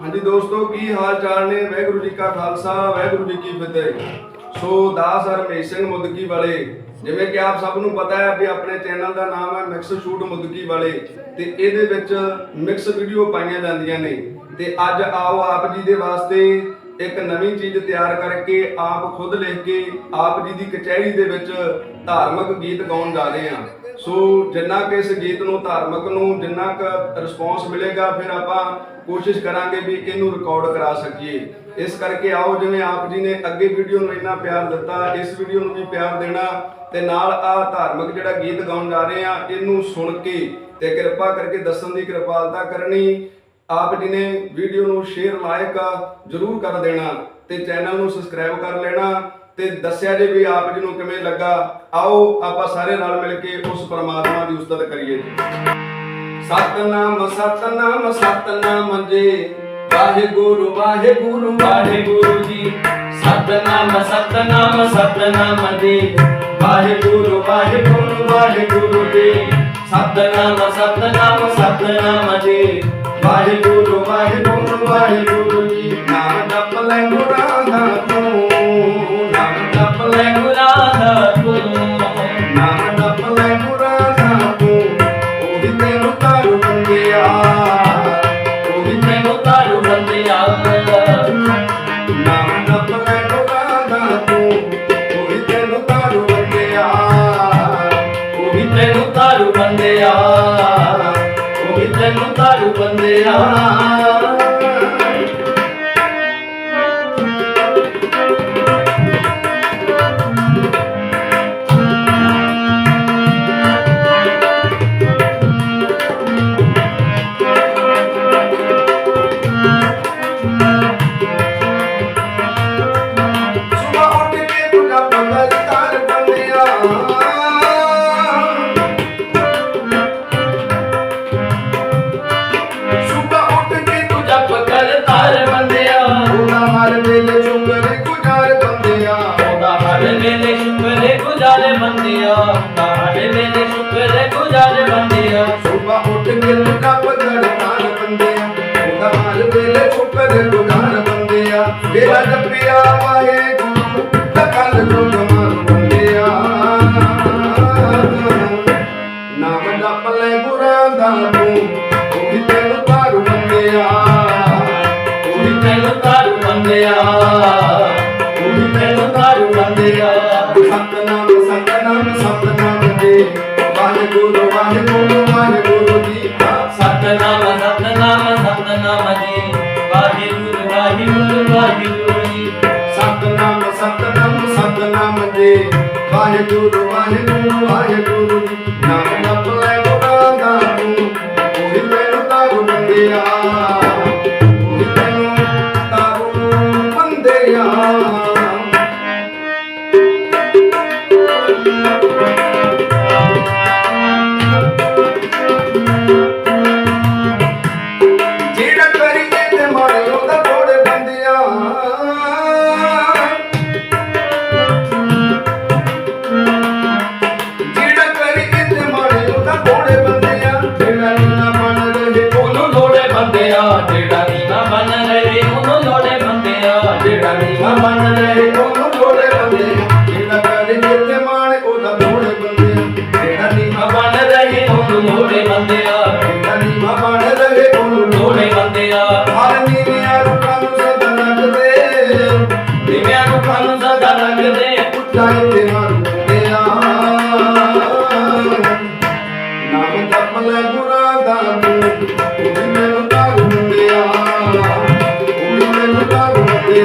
ਹਾਂਜੀ ਦੋਸਤੋ, ਕੀ ਹਾਲ ਚਾਲ ਨੇ? ਵਾਹਿਗੁਰੂ ਜੀ ਕਾ ਖਾਲਸਾ, ਵਾਹਿਗੁਰੂ ਜੀ ਕੀ ਫਤਿਹ। ਸੋ ਦਾਸ ਹਰਮੇਸ਼ ਸਿੰਘ ਮੁਦਕੀ ਵਾਲੇ, ਜਿਵੇਂ ਕਿ ਆਪ ਸਭ ਨੂੰ ਪਤਾ ਹੈ ਵੀ ਆਪਣੇ ਚੈਨਲ ਦਾ ਨਾਮ ਹੈ ਮਿਕਸ ਸ਼ੂਟ ਮੁਦਕੀ ਵਾਲੇ, ਤੇ ਇਹਦੇ ਵਿੱਚ ਮਿਕਸ ਵੀਡੀਓ ਪਾਈਆਂ ਜਾਂਦੀਆਂ ਨੇ। ਤੇ ਅੱਜ ਆਓ ਆਪ ਜੀ ਦੇ ਵਾਸਤੇ ਇੱਕ ਨਵੀਂ ਚੀਜ਼ ਤਿਆਰ ਕਰਕੇ ਆਪ ਖੁਦ ਲਿਖ ਕੇ ਆਪ ਜੀ ਦੀ ਕਚਹਿਰੀ ਦੇ ਵਿੱਚ ਧਾਰਮਿਕ ਗੀਤ ਗਾਉਣ ਜਾ ਰਹੇ ਹਾਂ। ਸੋ ਜਿੰਨਾ ਕਿ ਇਸ ਗੀਤ ਨੂੰ ਧਾਰਮਿਕ ਨੂੰ ਜਿੰਨਾ ਕੁ ਰਿਸਪੌਂਸ ਮਿਲੇਗਾ, ਫਿਰ ਆਪਾਂ ਕੋਸ਼ਿਸ਼ ਕਰਾਂਗੇ ਵੀ ਇਹਨੂੰ ਰਿਕਾਰਡ ਕਰਾ ਸਕੀਏ। ਇਸ ਕਰਕੇ ਆਓ, ਜਿਵੇਂ ਆਪ ਜੀ ਨੇ ਅੱਗੇ ਵੀਡੀਓ ਨੂੰ ਇੰਨਾ ਪਿਆਰ ਦਿੱਤਾ, ਇਸ ਵੀਡੀਓ ਨੂੰ ਵੀ ਪਿਆਰ ਦੇਣਾ ਤੇ ਨਾਲ ਆ ਧਾਰਮਿਕ ਜਿਹੜਾ ਗੀਤ ਗਾਉਣ ਜਾ ਰਹੇ ਆ, ਇਹਨੂੰ ਸੁਣ ਕੇ ਤੇ ਕਿਰਪਾ ਕਰਕੇ ਦੱਸਣ ਦੀ ਕਿਰਪਾਲਤਾ ਕਰਨੀ। ਆਪ ਜੀ ਨੇ ਵੀਡੀਓ ਨੂੰ ਸ਼ੇਅਰ ਲਾਇਕ ਜਰੂਰ ਕਰ ਦੇਣਾ ਤੇ ਚੈਨਲ ਨੂੰ ਸਬਸਕ੍ਰਾਈਬ ਕਰ ਲੈਣਾ। ਤੇ ਦੱਸਿਆ ਜੇ ਵੀ ਆਪ ਜੀ ਨੂੰ ਕਿਵੇਂ ਲੱਗਾ, ਆਓ ਆਪਾਂ ਸਾਰੇ ਨਾਲ ਮਿਲ ਕੇ ਉਸ ਪਰਮਾਤਮਾ ਦੀ ਉਸਤਤ ਕਰੀਏ। ਜੀ ਸਤਨਾਮ ਸਤਨਾਮ ਸਤਨਾਮ ਜੀ। ਵਾਹਿਗੁਰੂ ਵਾਹਿਗੁਰੂ ਵਾਹਿਗੁਰੂ ਜੀ। ਸਤਨਾਮ ਸਤਨਾਮ ਸਤਨਾਮ ਜੀ। ਵਾਹਿਗੁਰੂ ਵਾਹਿਗੁਰੂ ਵਾਹਿਗੁਰੂ ਜੀ। ਸਤਨਾਮ ਸਤਨਾਮ ਸਤਨਾਮ ਜੀ। ਵਾਹਿਗੁਰੂ ਵਾਹਿਗੁਰੂ ਵਾਹਿਗੁਰੂ ਜੀ। ਨਾਮ ਜਪ ਲੈ ਗੁਰਾਂ ਦਾ ਤੂੰ। ਉਹ ਵੀ ਤਾਰੂ ਬੰਦਿਆ ਬੰਦਿਆ ਉਹ ਤੈਨੂੰ ਤਾਰੂ ਬੰਦਿਆ ਸਤਨਾਮ ਸਤਨਾਮ ਸਤਨਾਮ ਜੀ ਵਾਹਿਗੁਰੂ ਵਾਹਿਗੁਰੂ ਵਾਹਿਗੁਰੂ ਜੀ ਸਤਨਾਮ ਸਤਨਾਮ ਸਤਨਾਮ ਜੀ। ਵਾਹਿਗੁਰੂ ਵਾਹਿਗੁਰੂ ਵਾਹਿਗੁਰੂ ਜੀ। ਸਤਨਾਮ ਸਤਨਾਮ ਸਤਨਾਮ ਜੀ ਵਾਹਿਗੁਰੂ ਵਾਹਿਗੁਰੂ ਵਾਹਿਗੁਰੂ ਮਨ ਰਹੇ ਉਹਨੂੰ ਥੋੜੇ ਬੰਦਿਆ ਜਿਹੜਾ ਕਰੀਏ ਤੇ ਮਾਰੇ ਉਹਦਾ ਥੋੜੇ ਬੰਦਿਆ ਜਿਹੜਾ ਨੀਨਾ ਬਨ ਰਹੇ ਉਹਨੂੰ ਲੋੜੇ ਬੰਦਿਆ ਜਿਹੜਾ ਨੀਨਾ ਮਨ ਰਹੇ ਉਹਨੂੰ ਲੋੜੇ ਬੰਦਿਆ ਹਰ ਨੀਵਿਆਂ ਰੁੱਖਾਂ ਨੂੰ ਸਦਾ ਲੱਗਦੇ। ਦਿਵਿਆਂ ਨੂੰ ਕੰਨ ਸਦਾ ਲੱਗਦੇ। ਉੱਚਾਈ ਤੇ ਮਰਦਿਆ ਨਾਮ ਜਪ ਲੈ ਗੁਰਾਂ ਦਾ ਤੂੰ ਉਹ ਵੀ ਮੈਨੂੰ ਤਾਰੂ ਦਿਆ ਉਹ ਵੀ ਮੈਨੂੰ ਤਾਰੂ ਦੇ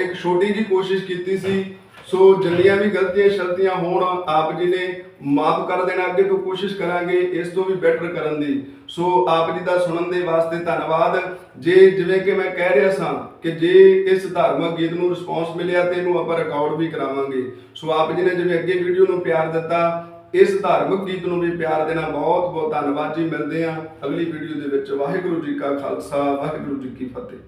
ਇੱਕ ਛੋਟੀ ਜੀ ਕੋਸ਼ਿਸ਼ ਕੀਤੀ ਸੀ। ਸੋ ਜਿੰਨੀਆਂ ਵੀ ਗਲਤੀਆਂ ਸ਼ਲਤੀਆਂ ਹੋਣ, ਆਪ ਜੀ ਨੇ ਮਾਫ ਕਰ ਦੇਣਾ। ਅੱਗੇ ਤੋਂ ਕੋਸ਼ਿਸ਼ ਕਰਾਂਗੇ ਇਸ ਤੋਂ ਵੀ ਬੈਟਰ ਕਰਨ ਦੀ। ਸੋ ਆਪ ਜੀ ਦਾ ਸੁਣਨ ਦੇ ਵਾਸਤੇ ਧੰਨਵਾਦ। ਜੇ ਜਿਵੇਂ ਕਿ ਮੈਂ ਕਹਿ ਰਿਹਾ ਸਾਂ ਕਿ ਜੇ ਇਸ ਧਾਰਮਿਕ ਗੀਤ ਨੂੰ ਰਿਸਪੌਂਸ ਮਿਲਿਆ ਤੇ ਇਹਨੂੰ ਆਪਾਂ ਰਿਕਾਰਡ ਵੀ ਕਰਾਵਾਂਗੇ। ਸੋ ਆਪ ਜੀ ਨੇ ਜਿਵੇਂ ਅੱਗੇ ਵੀਡੀਓ ਨੂੰ ਪਿਆਰ ਦਿੱਤਾ, ਇਸ ਧਾਰਮਿਕ ਗੀਤ ਨੂੰ ਵੀ ਪਿਆਰ ਦੇਣਾ ਬਹੁਤ ਬਹੁਤ ਧੰਨਵਾਦ ਜੀ। ਮਿਲਦੇ ਹਾਂ ਅਗਲੀ ਵੀਡੀਓ ਦੇ ਵਿੱਚ। ਵਾਹਿਗੁਰੂ ਜੀ ਕਾ ਖਾਲਸਾ, ਵਾਹਿਗੁਰੂ ਜੀ ਕੀ ਫਤਿਹ।